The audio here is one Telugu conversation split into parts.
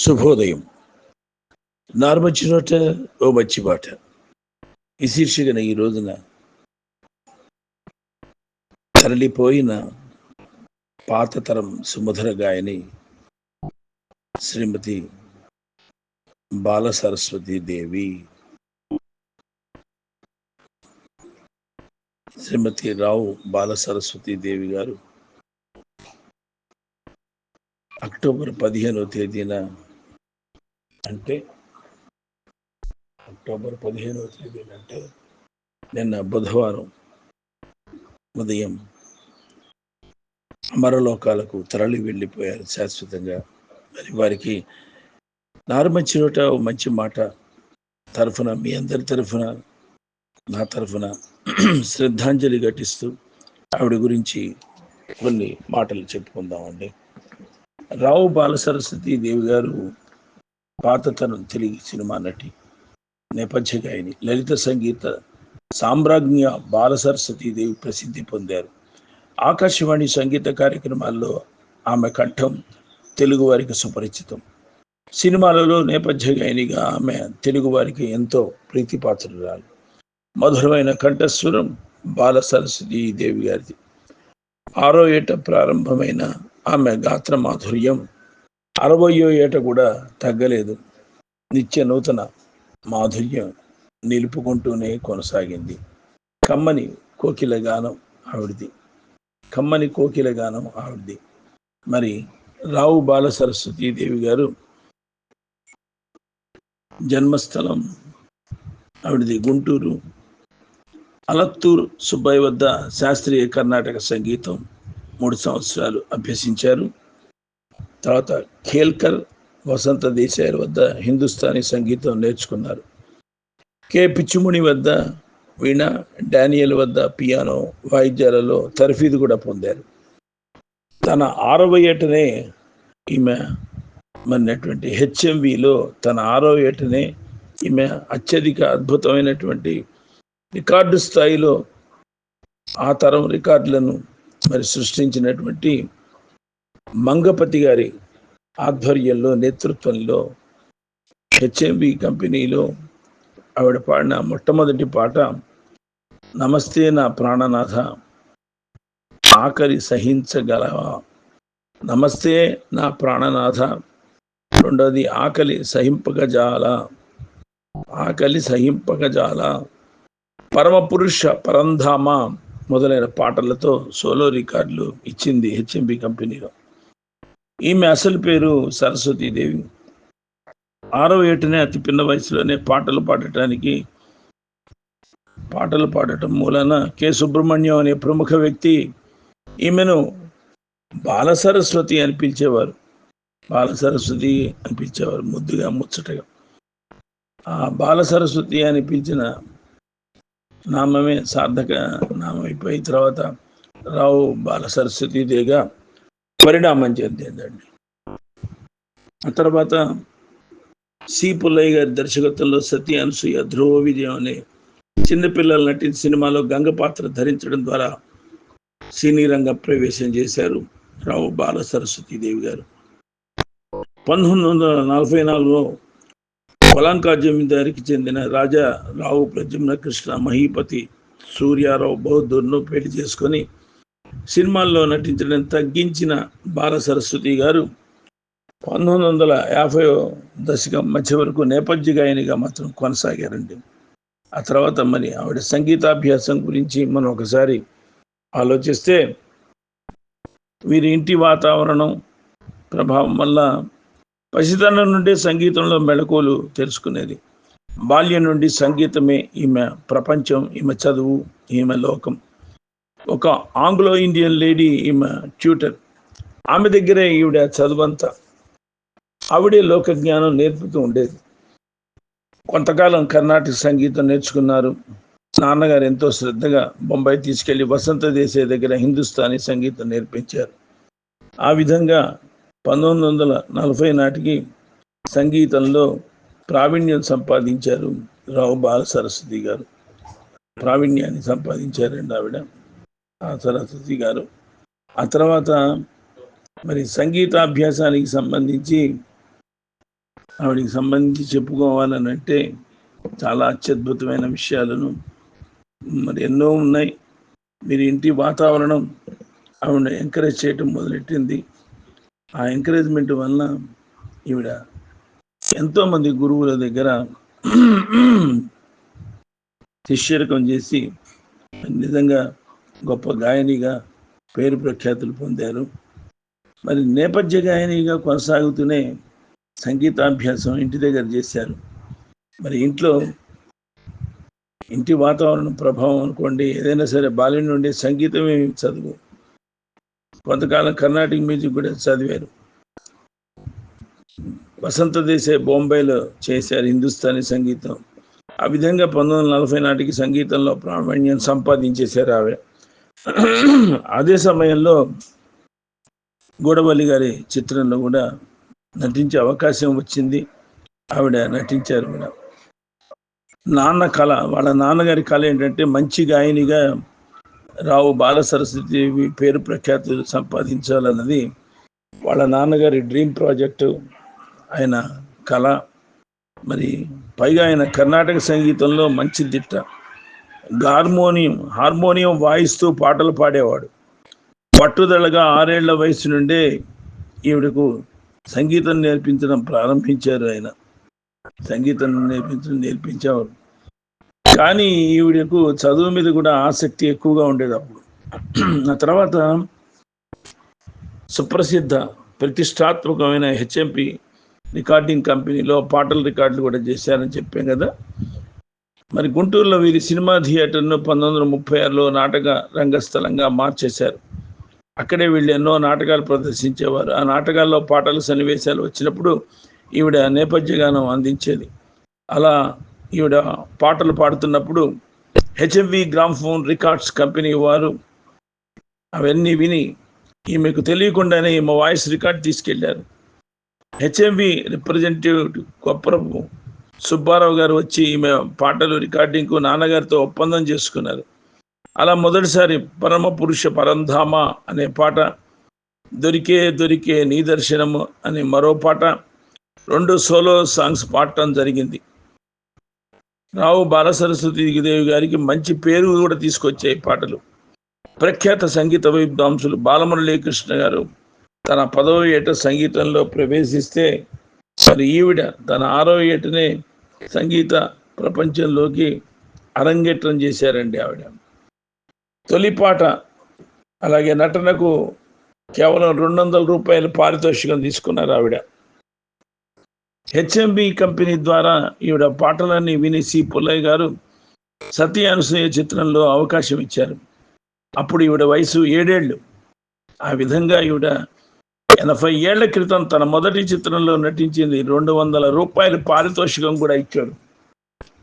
శుభోదయం. నార్మచ్చి నోట ఓ మచ్చి బాట ఈ శీర్షికన ఈ రోజున తరలిపోయిన పాత తరం సుమధుర గాయని శ్రీమతి బాల సరస్వతి దేవి శ్రీమతి రావు బాల సరస్వతి దేవి గారు అక్టోబర్ పదిహేనో తేదీన అంటే అక్టోబర్ పదిహేనవ తేదీన అంటే నిన్న బుధవారం ఉదయం అమరలోకాలకు తరలి వెళ్ళిపోయారు శాశ్వతంగా. మరి వారికి నారుమంచి నోట మంచి మాట తరఫున మీ అందరి తరఫున నా తరఫున శ్రద్ధాంజలి ఘటిస్తూ ఆవిడ గురించి కొన్ని మాటలు చెప్పుకుందామండి. రావు బాల సరస్వతి దేవి గారు పాతతరం తెలుగు సినిమా నటి నేపథ్య గాయని లలిత సంగీత సామ్రాజ్ఞ బాల దేవి ప్రసిద్ధి పొందారు. ఆకాశవాణి సంగీత కార్యక్రమాల్లో ఆమె కంఠం తెలుగు వారికి సుపరిచితం. సినిమాలలో నేపథ్య గాయనిగా ఆమె తెలుగు వారికి ఎంతో ప్రీతిపాత్రురాలు. మధురమైన కంఠస్వరం బాల సరస్వతీదేవి గారిది. ఆరో ఏట ప్రారంభమైన ఆమె గాత్ర మాధుర్యం అరవయో ఏట కూడా తగ్గలేదు. నిత్య నూతన మాధుర్యం నిలుపుకుంటూనే కొనసాగింది. కమ్మని కోకిల గానం ఆవిడది. కమ్మని కోకిల గానం ఆవిడది. మరి రావు బాల సరస్వతీదేవి గారు జన్మస్థలం ఆవిడది. గుంటూరు అలత్తూరు సుబ్బయ్య వద్ద శాస్త్రీయ కర్ణాటక సంగీతం మూడు సంవత్సరాలు అభ్యసించారు. తర్వాత ఖేల్కర్ వసంత దేశాయ్ వద్ద హిందుస్థానీ సంగీతం నేర్చుకున్నారు. కె. పిచ్చుముని వద్ద వీణ డానియల్ వద్ద పియానో వాయిద్యాలలో తర్ఫీదు కూడా పొందారు. తన ఆరవ ఏటనే ఈమె మన్నటువంటి హెచ్ఎంవిలో తన ఆరవ ఏటనే ఈమె అత్యధిక అద్భుతమైనటువంటి రికార్డు స్థాయిలో ఆ తరం రికార్డులను మరి సృష్టించినటువంటి మంగపతి గారి ఆధ్వర్యంలో నేతృత్వంలో హెచ్ఎంబి కంపెనీలో ఆవిడ పాడిన మొట్టమొదటి పాట నమస్తే నా ప్రాణనాథ ఆకలి సహించగలవా నమస్తే నా ప్రాణనాథ రెండోది ఆకలి సహింపగజాల ఆకలి సహింపగజాల పరమపురుష పరంధామ మొదలైన పాటలతో సోలో రికార్డులు ఇచ్చింది హెచ్ఎంబి కంపెనీలో. ఈమె అసలు పేరు సరస్వతీదేవి ఆరో ఏటనే అతి పిన్న వయసులోనే పాటలు పాడటానికి పాటలు పాడటం మూలన కె. సుబ్రహ్మణ్యం అనే ప్రముఖ వ్యక్తి ఈమెను బాల సరస్వతి అని పిలిచేవారు. బాల సరస్వతి అని పిలిచేవారు ముద్దుగా ముచ్చటగా. ఆ బాల సరస్వతి అని పిలిచిన నామమే సార్థక నామం తర్వాత రావు బాల సరస్వతీదేగా పరిణామం చెందిందండి. ఆ తర్వాత సి పుల్లయ్య గారి దర్శకత్వంలో సత్య అనసూయ ధ్రువ విజయం అనే చిన్నపిల్లలు నటించిన సినిమాలో గంగ పాత్ర ధరించడం ద్వారా సినీ రంగ ప్రవేశం చేశారు రావు బాల సరస్వతి దేవి గారు. పంతొమ్మిది వందల నలభై నాలుగులో కొలంకా జమీందారికి చెందిన రాజా రావు ప్రద్యుమ్న కృష్ణ మహీపతి సూర్యారావు బౌద్ధుర్ను పెళ్ళి చేసుకొని సినిమాల్లో నటించడం తగ్గించిన బాల సరస్వతి గారు పంతొమ్మిది వందల యాభై దశకం మధ్య వరకు నేపథ్య గాయనిగా మాత్రం కొనసాగారండి. ఆ తర్వాత మరి ఆవిడ సంగీతాభ్యాసం గురించి మనం ఒకసారి ఆలోచిస్తే వీరి ఇంటి వాతావరణం ప్రభావం వల్ల పసితనం నుండి సంగీతంలో మెళకువలు తెలుసుకునేది. బాల్యం నుండి సంగీతమే ఈమె ప్రపంచం ఈమె చదువు ఈమె లోకం. ఒక ఆంగ్లో ఇండియన్ లేడీ ఈమె ట్యూటర్. ఆమె దగ్గరే ఈవిడ చదువంతా. ఆవిడే లోక జ్ఞానం నేర్పుతూ ఉండేది. కొంతకాలం కర్ణాటక సంగీతం నేర్చుకున్నారు. నాన్నగారు ఎంతో శ్రద్ధగా బొంబాయి తీసుకెళ్ళి వసంత దేశాయ్ దగ్గర హిందుస్థానీ సంగీతం నేర్పించారు. ఆ విధంగా పంతొమ్మిది వందల నలభై నాటికి సంగీతంలో ప్రావీణ్యం సంపాదించారు రావు బాల సరస్వతి గారు. ప్రావీణ్యాన్ని సంపాదించారండి ఆవిడ. సరస్వతి గారు. ఆ తర్వాత మరి సంగీతాభ్యాసానికి సంబంధించి ఆవిడికి సంబంధించి చెప్పుకోవాలని అంటే చాలా అత్యద్భుతమైన విషయాలను మరి ఎన్నో ఉన్నాయి. మీరు ఇంటి వాతావరణం ఆవిడ ఎంకరేజ్ చేయటం మొదలెట్టింది. ఆ ఎంకరేజ్మెంట్ వలన ఈవిడ ఎంతోమంది గురువుల దగ్గర శిష్యరకం చేసి నిజంగా గొప్ప గాయనిగా పేరు ప్రఖ్యాతులు పొందారు. మరి నేపథ్య గాయనిగా కొనసాగుతూనే సంగీతాభ్యాసం ఇంటి దగ్గర చేశారు. మరి ఇంట్లో ఇంటి వాతావరణం ప్రభావం అనుకోండి ఏదైనా సరే బాల్యం నుండి సంగీతమే చదువు. కొంతకాలం కర్ణాటక మ్యూజిక్ కూడా చదివారు. వసంత దేశే బొంబాయిలో చేశారు హిందుస్థానీ సంగీతం. ఆ విధంగా పంతొమ్మిది వందల నలభై నాటికి సంగీతంలో ప్రావీణ్యం సంపాదించేశారు ఆవిడ. అదే సమయంలో గూడవల్లి గారి చిత్రంలో కూడా నటించే అవకాశం వచ్చింది. ఆవిడ నటించారు కూడా. నాన్న కళ వాళ్ళ నాన్నగారి కళ ఏంటంటే మంచి గాయనిగా రావు బాల సరస్వతి పేరు ప్రఖ్యాతులు సంపాదించాలన్నది వాళ్ళ నాన్నగారి డ్రీమ్ ప్రాజెక్టు ఆయన కళ. మరి పైగా ఆయన కర్ణాటక సంగీతంలో మంచి దిట్ట. హార్మోనియం హార్మోనియం వాయిస్తూ పాటలు పాడేవాడు. పట్టుదలగా ఆరేళ్ళ వయసు నుండే ఈవిడకు సంగీతం నేర్పించడం ప్రారంభించారు ఆయన. సంగీతం నేర్పించడం నేర్పించేవారు. కానీ ఈవిడకు చదువు మీద కూడా ఆసక్తి ఎక్కువగా ఉండేది అప్పుడు. ఆ తర్వాత సుప్రసిద్ధ ప్రతిష్టాత్మకమైన హెచ్ఎంపి రికార్డింగ్ కంపెనీలో పాటల రికార్డులు కూడా చేశారని చెప్పాం కదా. మరి గుంటూరులో వీరి సినిమా థియేటర్ను పంతొమ్మిది వందల ముప్పై ఆరులో నాటక రంగస్థలంగా మార్చేశారు. అక్కడే వీళ్ళు ఎన్నో నాటకాలు ప్రదర్శించేవారు. ఆ నాటకాల్లో పాటలు సన్నివేశాలు వచ్చినప్పుడు ఈవిడ నేపథ్య గానం అందించేది. అలా ఈవిడ పాటలు పాడుతున్నప్పుడు హెచ్ఎంవి గ్రామ్ఫోన్ రికార్డ్స్ కంపెనీ వారు అవన్నీ విని ఈమెకు తెలియకుండానే ఈమె వాయిస్ రికార్డ్ తీసుకెళ్ళారు. హెచ్ఎంవి రిప్రజెంటేటివ్ కొప్పరపు సుబ్బారావు గారు వచ్చి ఈమె పాటలు రికార్డింగ్కు నాన్నగారితో ఒప్పందం చేసుకున్నారు. అలా మొదటిసారి పరమ పురుష పరంధామ అనే పాట దొరికే దొరికే నీ దర్శనము అనే మరో పాట రెండు సోలో సాంగ్స్ పాడటం జరిగింది. రావు బాలసరస్వతి దేవి గారికి మంచి పేరు కూడా తీసుకొచ్చాయి పాటలు. ప్రఖ్యాత సంగీత విద్వాంసులు బాలమురళీకృష్ణ గారు తన పదవ ఏట సంగీతంలో ప్రవేశిస్తే మరి ఈవిడ తన ఆరో ఏటనే సంగీత ప్రపంచంలోకి అరంగేట్రం చేశారండి ఆవిడ. తొలి పాట అలాగే నటనకు కేవలం రెండు వందల రూపాయల పారితోషికం తీసుకున్నారు ఆవిడ. హెచ్ఎంబి కంపెనీ ద్వారా ఈవిడ పాటలన్నీ విని సి పుల్లయ్య గారు సతీ అనుసూయ చిత్రంలో అవకాశం ఇచ్చారు. అప్పుడు ఈవిడ వయసు ఏడేళ్ళు. ఆ విధంగా ఈవిడ ఎనభై ఏళ్ళ క్రితం తన మొదటి చిత్రంలో నటించింది రెండు వందల రూపాయల పారితోషికం కూడా ఇచ్చాడు.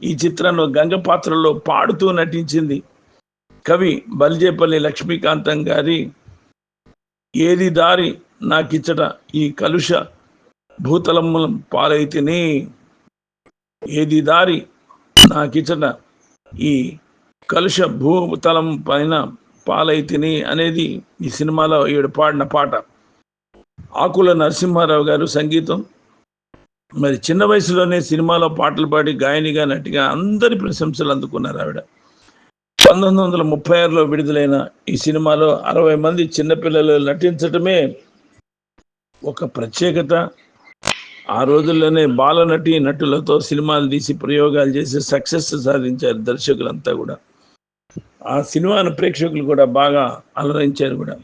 ఈ చిత్రంలో గంగ పాత్రలో పాడుతూ నటించింది కవి బల్జేపల్లి లక్ష్మీకాంతం గారి ఏది దారి నాకిచ్చట ఈ కలుష భూతలముల పాలైతిని. ఏది దారి నాకిచ్చట ఈ కలుష భూతలం పైన పాలైతిని అనేది ఈ సినిమాలో ఈవిడ పాడిన పాట. ఆకుల నరసింహారావు గారు సంగీతం. మరి చిన్న వయసులోనే సినిమాలో పాటలు పాడి గాయనిగా నటిగా అందరి ప్రశంసలు అందుకున్నారు ఆవిడ. పంతొమ్మిది వందల ముప్పై ఆరులో విడుదలైన ఈ సినిమాలో అరవై మంది చిన్నపిల్లలు నటించటమే ఒక ప్రత్యేకత. ఆ రోజుల్లోనే బాలనటి నటులతో సినిమాలు తీసి ప్రయోగాలు చేసి సక్సెస్ సాధించారు దర్శకులంతా కూడా. ఆ సినిమాను ప్రేక్షకులు కూడా బాగా అలరించారు కూడా.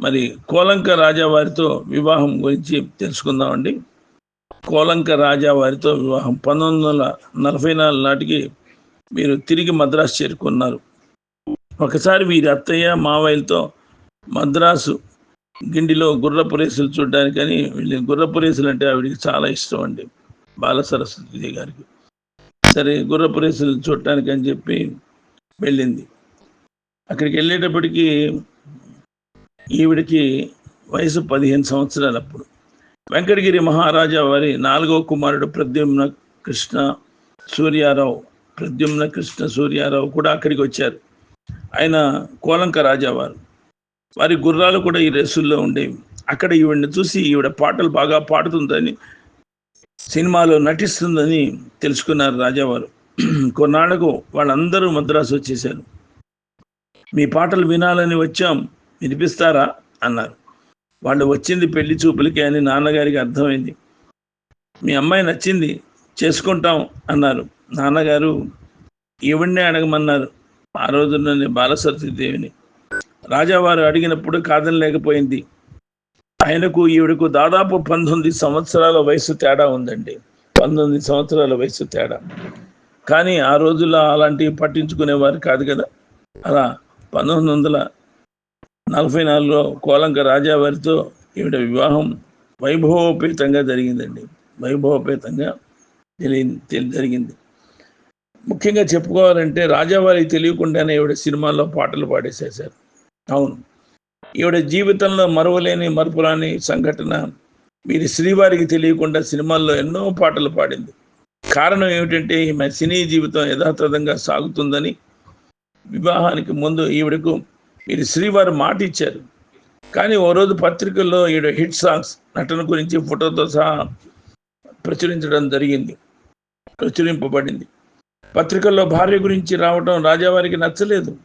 మరి కోలంక రాజా వారితో వివాహం గురించి తెలుసుకుందామండి. కోలంక రాజా వారితో వివాహం పంతొమ్మిది వందల నలభై నాలుగు నాటికి వీరు తిరిగి మద్రాసు చేరుకున్నారు. ఒకసారి వీరి అత్తయ్య మావయ్యలతో మద్రాసు గిండిలో గుర్రపు రేసులు చూడడానికని వీళ్ళు గుర్రపు రేసులు అంటే ఆవిడికి చాలా ఇష్టం అండి బాల సరస్వతి గారికి. సరే గుర్రపు రేసులు చూడటానికి అని చెప్పి వెళ్ళింది. అక్కడికి వెళ్ళేటప్పటికీ ఈవిడికి వయసు పదిహేను సంవత్సరాలప్పుడు. వెంకటగిరి మహారాజా వారి నాలుగో కుమారుడు ప్రద్యుమ్న కృష్ణ సూర్యారావు ప్రద్యుమ్న కృష్ణ సూర్యారావు కూడా అక్కడికి వచ్చారు. ఆయన కోలంక రాజావారు వారి. గుర్రాలు కూడా ఈ రేసుల్లో ఉండేవి. అక్కడ ఈవిడిని చూసి ఈవిడ పాటలు బాగా పాడుతుందని సినిమాలో నటిస్తుందని తెలుసుకున్నారు రాజావారు కొన్నాళ్ళకు వాళ్ళందరూ మద్రాసు వచ్చేసారు మీ పాటలు వినాలని వచ్చాం. వినిపిస్తారా? అన్నారు. వాళ్ళు వచ్చింది పెళ్ళి చూపులకి అని నాన్నగారికి అర్థమైంది. మీ అమ్మాయి నచ్చింది చేసుకుంటాం అన్నారు. నాన్నగారు ఈవిడ్నే అడగమన్నారు. ఆ రోజుల్లోనే బాలసరస్వతి దేవిని. రాజావారు అడిగినప్పుడు కాదనలేకపోయింది ఆయనకు ఈవిడకు దాదాపు పంతొమ్మిది సంవత్సరాల వయసు తేడా ఉందండి. పంతొమ్మిది సంవత్సరాల వయసు తేడా. కానీ ఆ రోజుల్లో అలాంటివి పట్టించుకునేవారు కాదు కదా. అలా పంతొమ్మిది వందల నలభై నాలుగులో కోలంక రాజావారితో ఈవిడ వివాహం వైభవోపేతంగా జరిగిందండి. వైభవోపేతంగా తెలియ జరిగింది. ముఖ్యంగా చెప్పుకోవాలంటే రాజావారికి తెలియకుండానే ఈవిడ సినిమాల్లో పాటలు పాడేసేశారు అవును. ఈవిడ జీవితంలో మరువలేని మరుపురాని సంఘటన వీరి శ్రీవారికి తెలియకుండా సినిమాల్లో ఎన్నో పాటలు పాడింది. కారణం ఏమిటంటే ఈమె సినీ జీవితం యథాతథంగా సాగుతుందని వివాహానికి ముందు ఈవిడకు వీరి శ్రీవారు మాట ఇచ్చారు. కానీ ఓ రోజు పత్రికల్లో ఈవిడ హిట్ సాంగ్స్ నటన గురించి ఫోటోతో సహా ప్రచురించడం జరిగింది. ప్రచురింపబడింది. పత్రికల్లో భార్య గురించి రావటం రాజావారికి నచ్చలేదు.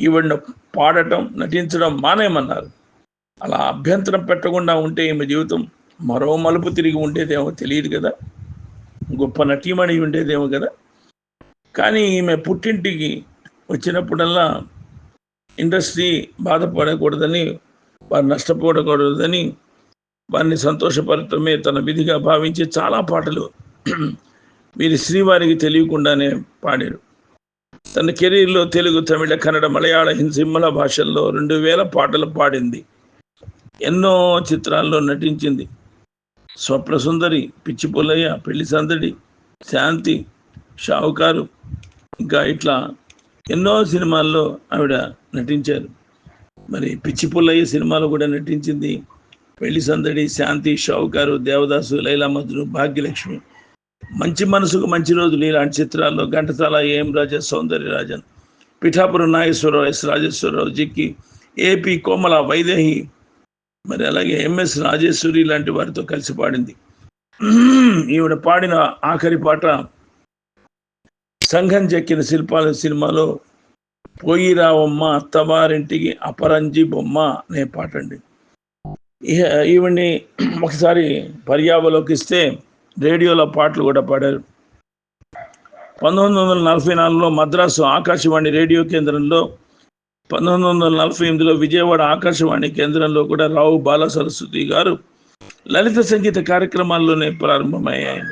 ఈవిడను పాడటం నటించడం మానేయమన్నారు. అలా అభ్యంతరం పెట్టకుండా ఉంటే ఈమె జీవితం మరో మలుపు తిరిగి ఉండేదేమో తెలియదు కదా. గొప్ప నటీమణి ఉండేదేమో కదా. కానీ ఈమె పుట్టింటికి వచ్చినప్పుడల్లా ఇండస్ట్రీ బాధపడకూడదని వారు నష్టపోకూడదని వారిని సంతోషపడటమే తన విధిగా భావించి చాలా పాటలు వీరి శ్రీవారికి తెలియకుండానే పాడారు. తన కెరీర్లో తెలుగు తమిళ కన్నడ మలయాళ హిందీ భాషల్లో రెండు వేల పాటలు పాడింది. ఎన్నో చిత్రాల్లో నటించింది. స్వప్న సుందరి పిచ్చి పుల్లయ్య పెళ్ళి సందడి శాంతి షావుకారు ఇంకా ఇట్లా ఎన్నో సినిమాల్లో ఆవిడ నటించారు. మరి పిచ్చి పుల్లయ్య సినిమాలో కూడా నటించింది. పెళ్ళి సందడి శాంతి షావుకారు దేవదాసు లైలా మధురు భాగ్యలక్ష్మి. మంచి మనసుకు మంచి రోజులు ఇలాంటి చిత్రాల్లో Ghantasala M Raja Soundararajan Pithapuram Nageswararao S Rajeswararao Jikki AP Komala Vaidehi మరి అలాగే ఎంఎస్ రాజేశ్వరి లాంటి వారితో కలిసి పాడింది. ఈవిడ పాడిన ఆఖరి పాట సంఘం చెక్కిన శిల్పాల సినిమాలో పోయి రావమ్మ అత్తవారింటికి అపరంజి బొమ్మ అనే పాట అండి ఈవిడ్ని ఒకసారి పర్యావలోకిస్తే రేడియోలో పాటలు కూడా పాడారు. పంతొమ్మిది వందల నలభై నాలుగులో మద్రాసు ఆకాశవాణి రేడియో కేంద్రంలో పంతొమ్మిది వందల నలభై ఎనిమిదిలో విజయవాడ ఆకాశవాణి కేంద్రంలో కూడా రావు బాల సరస్వతి గారు లలిత సంగీత కార్యక్రమాల్లోనే ప్రారంభమయ్యాయి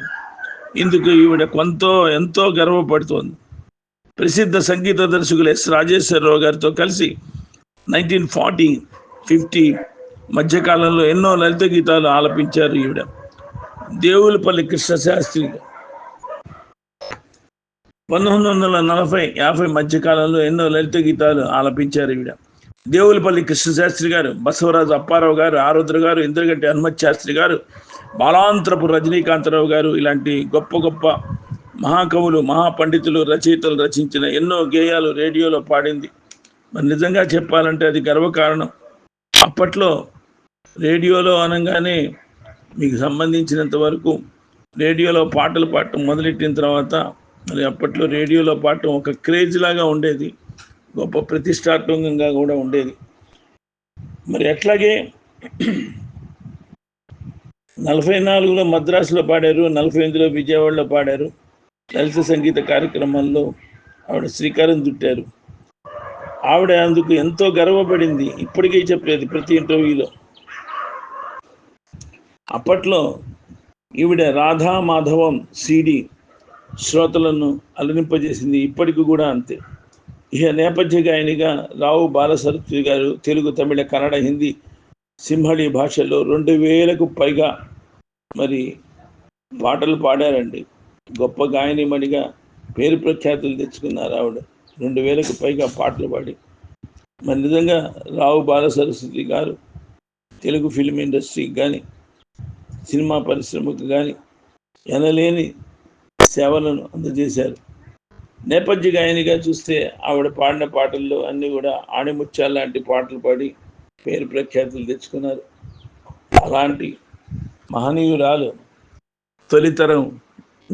ఇందుకు ఈవిడ కొంత ఎంతో గర్వపడుతోంది. ప్రసిద్ధ సంగీత దర్శకులు ఎస్ రాజేశ్వరరావు గారితో కలిసి నైన్టీన్ ఫార్టీ ఫిఫ్టీ మధ్యకాలంలో ఎన్నో లలిత గీతాలు ఆలపించారు ఈవిడ. దేవులపల్లి కృష్ణశాస్త్రి పంతొమ్మిది వందల నలభై యాభై మధ్యకాలంలో ఎన్నో లలిత గీతాలు ఆలపించారు ఈవిడ. దేవులపల్లి కృష్ణశాస్త్రి గారు బసవరాజు అప్పారావు గారు ఆరుద్ర గారు ఇంద్రగంటి హనుమత్ శాస్త్రి గారు బాలాంతరపు రజనీకాంతరావు గారు ఇలాంటి గొప్ప గొప్ప మహాకవులు మహాపండితులు రచయితలు రచించిన ఎన్నో గేయాలు రేడియోలో పాడింది. మరి నిజంగా చెప్పాలంటే అది గర్వకారణం. అప్పట్లో రేడియోలో అనగానే మీకు సంబంధించినంత వరకు రేడియోలో పాటలు పాడటం మొదలెట్టిన తర్వాత మరి అప్పట్లో రేడియోలో పాడటం ఒక క్రేజ్ లాగా ఉండేది. గొప్ప ప్రతిష్టాత్మకంగా కూడా ఉండేది. మరి అట్లాగే నలభై నాలుగులో మద్రాసులో పాడారు నలభై ఎనిమిదిలో విజయవాడలో పాడారు. లలిత సంగీత కార్యక్రమాల్లో ఆవిడ శ్రీకారం చుట్టారు. ఆవిడ అందుకు ఎంతో గర్వపడింది. ఇప్పటికీ చెప్పలేదు ప్రతి ఇంటర్వ్యూలో. అప్పట్లో ఈవిడ రాధా మాధవం సిడి శ్రోతలను అలరింపజేసింది. ఇప్పటికి కూడా అంతే. ఇక నేపథ్య గాయనిగా రావు బాలసరస్వతి గారు తెలుగు తమిళ కన్నడ హిందీ సింహళి భాషలో రెండు వేలకు పైగా మరి పాటలు పాడారండి. గొప్ప గాయనిమణిగా పేరు ప్రఖ్యాతులు తెచ్చుకున్నారు ఆవిడ రెండు వేలకు పైగా పాటలు పాడి. మరి నిజంగా రావు బాలసరస్వతి గారు తెలుగు ఫిల్మ్ ఇండస్ట్రీకి కానీ సినిమా పరిశ్రమకు కానీ ఎనలేని సేవలను అందజేశారు. నేపథ్య గాయనిగా చూస్తే ఆవిడ పాడిన పాటల్లో అన్నీ కూడా ఆణిముత్యాల లాంటి పాటలు పాడి పేరు ప్రఖ్యాతులు తెచ్చుకున్నారు. అలాంటి మహనీయురాలు తొలితరం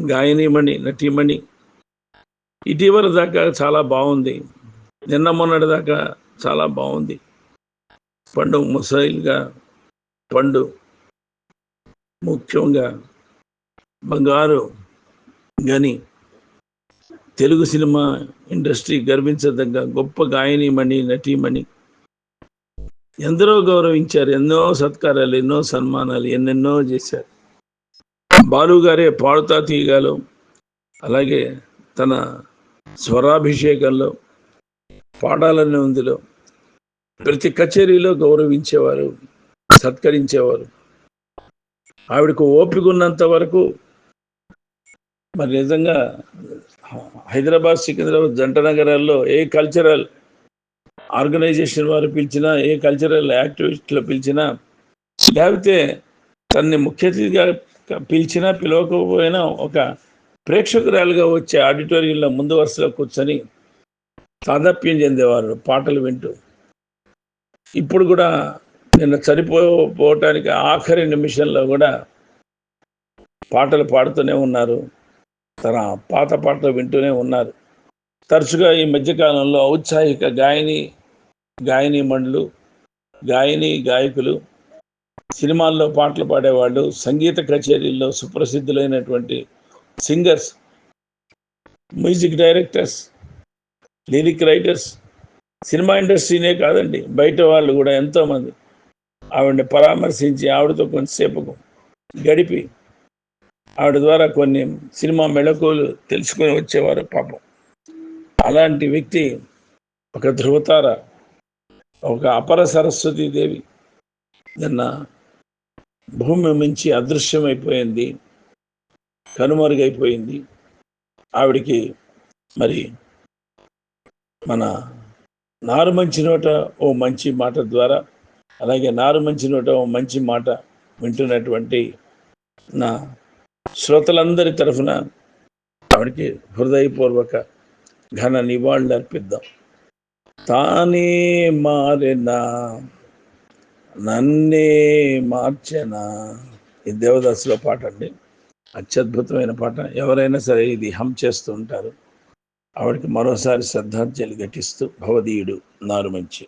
గాయనీమణి నటీమణి. ఇటీవల దాకా చాలా బాగుంది. నిన్న మొన్నటి దాకా చాలా బాగుంది. పండు ముసైల్గా పండు ముఖ్యంగా బంగారు గని. తెలుగు సినిమా ఇండస్ట్రీ గర్వించదగ్గ గొప్ప గాయనీమణి నటీమణి. ఎందరో గౌరవించారు ఎన్నో సత్కారాలు ఎన్నో సన్మానాలు ఎన్నెన్నో చేశారు. బాలు గారే పాడుతా తీయగాలో అలాగే తన స్వరాభిషేకంలో పాడాలనే ఉందిలో ప్రతి కచేరీలో గౌరవించేవారు సత్కరించేవారు. ఆవిడకు ఓపిక ఉన్నంత వరకు మరి నిజంగా హైదరాబాద్ సికింద్రాబాద్ జంట నగరాల్లో ఏ కల్చరల్ ఆర్గనైజేషన్ వారు పిలిచినా ఏ కల్చరల్ యాక్టివిస్టులు పిలిచినా లేకపోతే తన్ని ముఖ్య అతిథిగా పిలిచినా పిలవకపోయినా ఒక ప్రేక్షకురాలుగా వచ్చే ఆడిటోరియంలో ముందు వరుసలో కూర్చొని తాదాప్యం చెందేవారు పాటలు వింటూ. ఇప్పుడు కూడా నిన్న చనిపోవటానికి ఆఖరి నిమిషంలో కూడా పాటలు పాడుతూనే ఉన్నారు. తన పాత పాటలు వింటూనే ఉన్నారు. తరచుగా ఈ మధ్యకాలంలో ఔత్సాహిక గాయని గాయని మండలు గాయని గాయకులు సినిమాల్లో పాటలు పాడేవాళ్ళు సంగీత కచేరీల్లో సుప్రసిద్ధులైనటువంటి singers music directors lyric writers cinema ఇండస్ట్రీనే కాదండి బయట వాళ్ళు కూడా ఎంతోమంది ఆవిడని పరామర్శించి ఆవిడతో కొంతసేపు గడిపి ఆవిడ ద్వారా కొన్ని సినిమా మెళకువలు తెలుసుకొని వచ్చేవారు పాపం. అలాంటి వ్యక్తి ఒక ధృవతార ఒక అపర సరస్వతీదేవి నిన్న భూమి మించి అదృశ్యమైపోయింది కనుమరుగైపోయింది. ఆవిడికి మరి మన నారు మంచి నోట ఓ మంచి మాట ద్వారా అలాగే నారు మంచి నోట ఓ మంచి మాట వింటున్నటువంటి నా శ్రోతలందరి తరఫున ఆవిడకి హృదయపూర్వక ఘన నివాళులు అర్పిద్దాం తానే మారిన నన్నే మార్చిన? ఈ దేవదాసులో పాట అండి. అత్యద్భుతమైన పాట. ఎవరైనా సరే ఇది హం చేస్తూ ఉంటారు. ఆవిడకి మరోసారి శ్రద్ధాంజలి ఘటిస్తూ భవదీయుడు నారు మంచి.